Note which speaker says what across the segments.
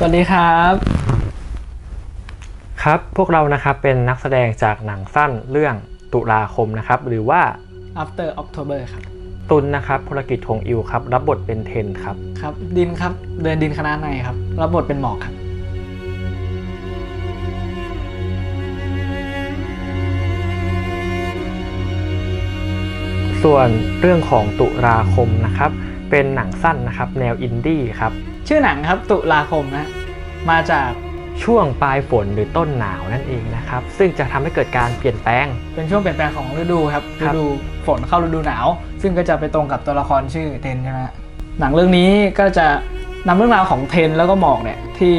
Speaker 1: สวัสดีครับ
Speaker 2: ครับพวกเรานะครับเป็นนักแสดงจากหนังสั้นเรื่องตุลาคมนะครับ หรือว่า
Speaker 1: After October ครับ
Speaker 2: ตุลนะครับพลกิจทงอิวครับ รับบทเป็นเทนครับ
Speaker 1: ครับ ดินครับ เดินดินคณะในครับ รับบทเป็นหมอกครับ
Speaker 2: ส่วนเรื่องของตุลาคมนะครับ เป็นหนังสั้นนะครับแนวอินดี้ครับ
Speaker 1: ชื่อหนังครับตุลาคมนะ มาจาก
Speaker 2: ช่วงปลายฝนหรือต้นหนาวนั่นเองนะครับ ซึ่งจะทำให้เกิดการเปลี่ยนแปลง
Speaker 1: เป็นช่วงเปลี่ยนแปลงของฤดูครับ
Speaker 2: ค
Speaker 1: ฤ
Speaker 2: รับ
Speaker 1: ดูฝนเข้าฤดูหนาว ซึ่งก็จะไปตรงกับตัวละครชื่อเทนใช่ไหมฮะหนังเรื่องนี้ก็จะนำเรื่องราวของเทนแล้วก็หมอกเนี่ยที่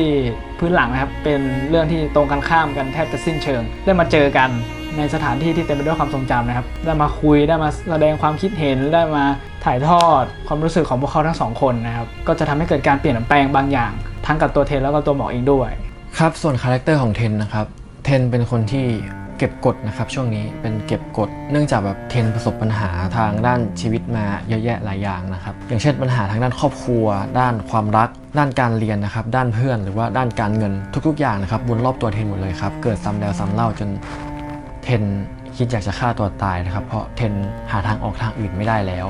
Speaker 1: พื้นหลังนะครับเป็นเรื่องที่ตรงกันข้ามกันแทบจะสิ้นเชิง ได้มาเจอกันในสถานที่ที่เต็มไปด้วยความทรงจำนะครับ ได้มาคุยได้มาแสดงความคิดเห็นได้มา ถ่ายทอดความรู้สึกของพวกเขาทั้งสองคนนะครับ ก็จะทำให้เกิดการเปลี่ยนแปลงบางอย่าง ทั้งกับตัวเทนแล้วก็ตัวหมอเองด้วย
Speaker 3: ครับส่วนคาแรคเตอร์ของเทนนะครับเทนเป็นคนที่เก็บกดนะครับช่วงนี้เป็นเก็บกดเนื่องจากแบบเทนประสบปัญหาทางด้านชีวิตมาเยอะแยะหลายอย่างนะครับ อย่างเช่นปัญหาทางด้านครอบครัว ด้านความรัก ด้านการเรียนนะครับ ด้านเพื่อนหรือว่าด้านการเงินทุกๆอย่างนะครับวนรอบตัวเทนหมดเลยครับ เกิดซ้ำแล้วซ้ำเล่าจนเทนคิดอยากจะฆ่าตัวตายนะครับ เพราะเทนหาทางออกทางอื่นไม่ได้แล้ว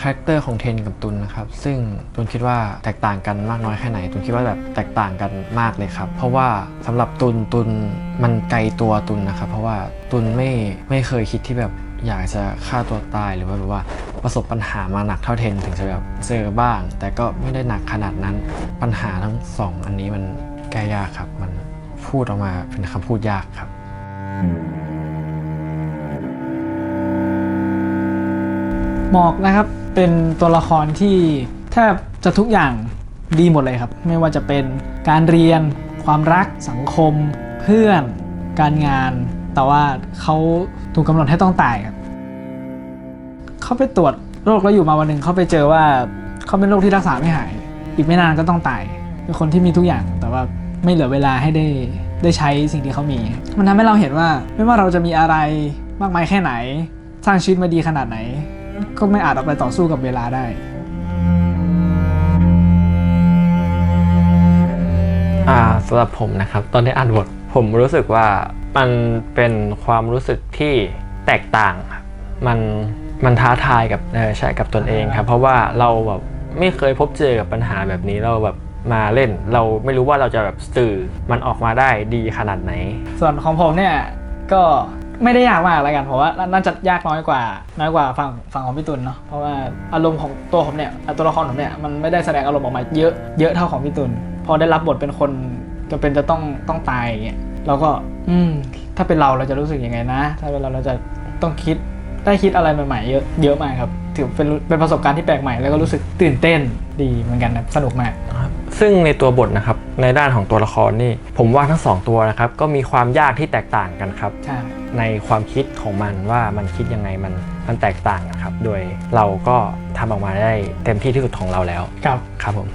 Speaker 3: คาแรคเตอร์ของเทนกับตุลนะครับ ซึ่งตุลคิดว่าแตกต่างกันมากน้อยแค่ไหนตุลคิดว่าแบบแตกต่างกันมากเลยครับ เพราะว่าสำหรับตุลตุลมันไกลตัวตุลนะครับ เพราะว่าตุลไม่ไม่เคยคิดที่แบบอยากจะฆ่าตัวตายหรือว่าแบบว่าประสบปัญหามาหนักเท่าเทนถึงจะแบบเจอบ้าง แต่ก็ไม่ได้หนักขนาดนั้นปัญหาทั้งสองอันนี้มันแก้ยากครับ มันพูดออกมาเป็นคำพูดยากครับ
Speaker 1: หมอกนะครับ เป็นตัวละครที่แทบจะทุกอย่างดีหมดเลยครับ ไม่ว่าจะเป็นการเรียน ความรักสังคม เพื่อน การงาน แต่ว่าเขาถูกกำหนดให้ต้องตายครับเขาไปตรวจโรคแล้วอยู่มาวันหนึ่งเขาไปเจอว่าเขาเป็นโรคที่รักษาไม่หาย อีกไม่นานก็ต้องตาย เป็นคนที่มีทุกอย่าง แต่ว่าไม่เหลือเวลาให้ได้ได้ใช้สิ่งที่เขามี มันทำให้เราเห็นว่า ไม่ว่าเราจะมีอะไรมากมายแค่ไหน สร้างชีวิตมาดีขนาดไหน ก็ไม่อาจเอาไปต่อสู้กับเวลาได้
Speaker 2: อ่าสำหรับผมนะครับ ตอนที่อ่านบทผมรู้สึกว่ามันเป็นความรู้สึกที่แตกต่างครับมันมันท้าทายกับเออใช่กับตนเองครับ เพราะว่าเราแบบไม่เคยพบเจอกับปัญหาแบบนี้เราแบบมาเล่น เราไม่รู้ว่าเราจะแบบสื่อมันออกมาได้ดีขนาดไหน
Speaker 1: ส่วนของผมเนี่ยก็ ไม่ได้ยากมากแล้วกันเพราะว่าน่าจะยากน้อยกว่าน้อยกว่าฝั่งฝั่งของพี่ตุลเนาะเพราะว่าอารมณ์ของตัวผมเนี่ยตัวละครผมเนี่ยมันไม่ได้แสดงอารมณ์ออกมาเยอะเยอะเท่าของพี่ตุลพอได้รับบทเป็นคนจะเป็นจะต้องต้องตายอย่างเงี้ยเราก็อืมถ้าเป็นเราเราจะรู้สึกยังไงนะ ถ้าเป็นเราเราจะต้องคิดได้คิดอะไรใหม่ๆเยอะเยอะมากครับ ถือเป็นเป็นประสบการณ์ที่แปลกใหม่แล้วก็รู้สึกตื่นเต้นดีเหมือนกันนะสนุกมาก
Speaker 2: ซึ่งในตัวบทนะครับในด้านของตัวละครนี่ผมว่าทั้งสองตัวนะครับก็มีความยากที่แตกต่างกันครับ
Speaker 1: ใช่
Speaker 2: ในความคิดของมันว่ามันคิดยังไงมันมันแตกต่างนะครับ โดยเราก็ทำออกมาได้เต็มที่ที่สุดของเราแล้ว
Speaker 1: ครับ
Speaker 2: ครับผม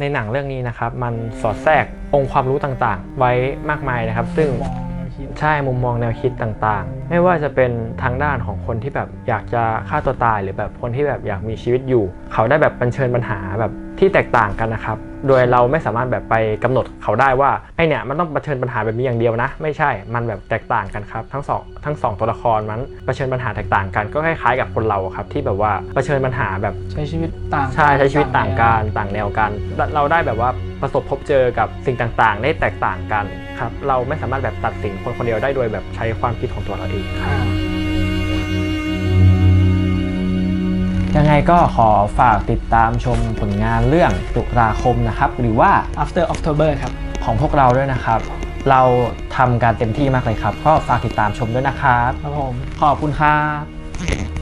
Speaker 2: ในหนังเรื่องนี้นะครับ มันสอดแทรกองค์ความรู้ต่างๆ ไว้มากมายนะครับ ซึ่ง
Speaker 1: มองแนว คิด
Speaker 2: ใช่มุมมองแนวคิดต่างๆ ไม่ว่าจะเป็นทางด้านของคนที่แบบอยากจะฆ่าตัวตายหรือแบบคนที่แบบอยากมีชีวิตอยู่ เขาได้แบบบัญเชิญปัญหาแบบที่แตกต่างกันนะครับ โดยเราไม่สามารถแบบไปกำหนดเขาได้ว่าไอเนี่ยมันต้องเผชิญปัญหาแบบนี้อย่างเดียวนะ ไม่ใช่ มันแบบแตกต่างกันครับทั้งสองทั้งสองตัวละครมันเผชิญปัญหาแตกต่างกันก็คล้ายๆกับคนเราครับที่แบบว่าเผชิญปัญหาแบบ
Speaker 1: ใช้ชีวิตต่าง
Speaker 2: ใช่ใช้ชีวิตต่างกันต่างแนวกัน เราได้แบบว่าประสบพบเจอกับสิ่งต่างๆ ได้แตกต่างกันครับเราไม่สามารถแบบตัดสินคนคนเดียวได้โดยแบบใช้ความคิดของตัวเราเองครับ ยังไงก็ขอฝากติดตามชมผลงานเรื่องตุลาคมนะครับ หรือว่า
Speaker 1: After October ครับ
Speaker 2: ของพวกเราด้วยนะครับ เราทำการเต็มที่มากเลยครับ ก็ฝากติดตามชมด้วยนะครับ
Speaker 1: ครับผม
Speaker 2: ขอบคุณครับ